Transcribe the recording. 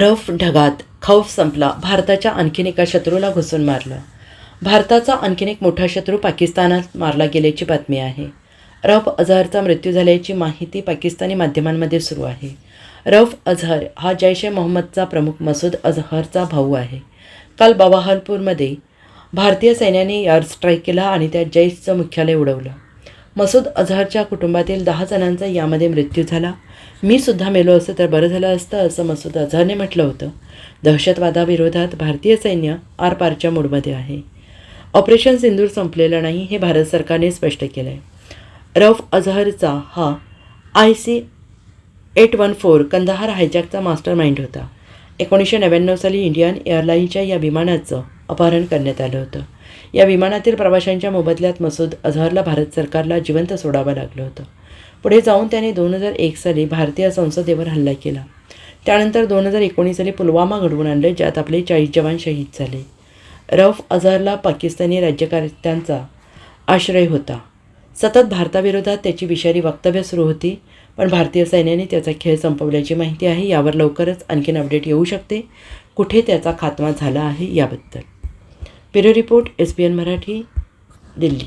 Rough ढगात खौफ संपला. भारताच्या आणखीन एका शत्रूला घुसून मारलं. भारताचा आणखीन एक मोठा शत्रू पाकिस्तानात मारला गेल्याची बातमी आहे. रफ अझहरचा मृत्यू झाल्याची माहिती पाकिस्तानी माध्यमांमध्ये सुरू आहे. रफ अझहर हा जैश ए मोहम्मदचा प्रमुख मसूद अझहरचा भाऊ आहे. काल बवाहलपूरमध्ये भारतीय सैन्याने एअर स्ट्राईक केला आणि त्या जैशचं मुख्यालय उडवलं. मसूद अझहरच्या कुटुंबातील दहा जणांचा यामध्ये मृत्यू झाला. मी सुद्धा मेलो असतो तर बरं झालं असतं असं मसूद अझहरने म्हटलं होतं. दहशतवादाविरोधात भारतीय सैन्य आरपारच्या मूडमध्ये आहे. ऑपरेशन सिंदूर संपलेलं नाही हे भारत सरकारने स्पष्ट केलं आहे रफ अझहरचा हा I C eight one four Kandahar हायजॅकचा mastermind होता. एकोणीसशे नव्याण्णव साली इंडियन एअरलाईनच्या या विमानाचं अपहरण करण्यात आलं होतं. या विमानातील प्रवाशांच्या मोबदल्यात मसूद अझहरला भारत सरकारला जिवंत सोडावं लागलं होतं. पुढे जाऊन त्याने दोन हजार एक साली भारतीय संसदेवर हल्ला केला. त्यानंतर दोन हजार एकोणीस साली पुलवामा घडवून आणले ज्यात आपले चाळीस जवान शहीद झाले. रफ अझहरला पाकिस्तानी राज्यकर्त्यांचा आश्रय होता. सतत भारताविरोधात त्याची विषारी वक्तव्य सुरू होती पण भारतीय सैन्याने त्याचा खेळ संपवल्याची माहिती आहे. यावर लवकरच आणखीन अपडेट येऊ शकते. कुठे त्याचा खात्मा झाला आहे याबद्दल. Bureau report S B N Marathi Delhi.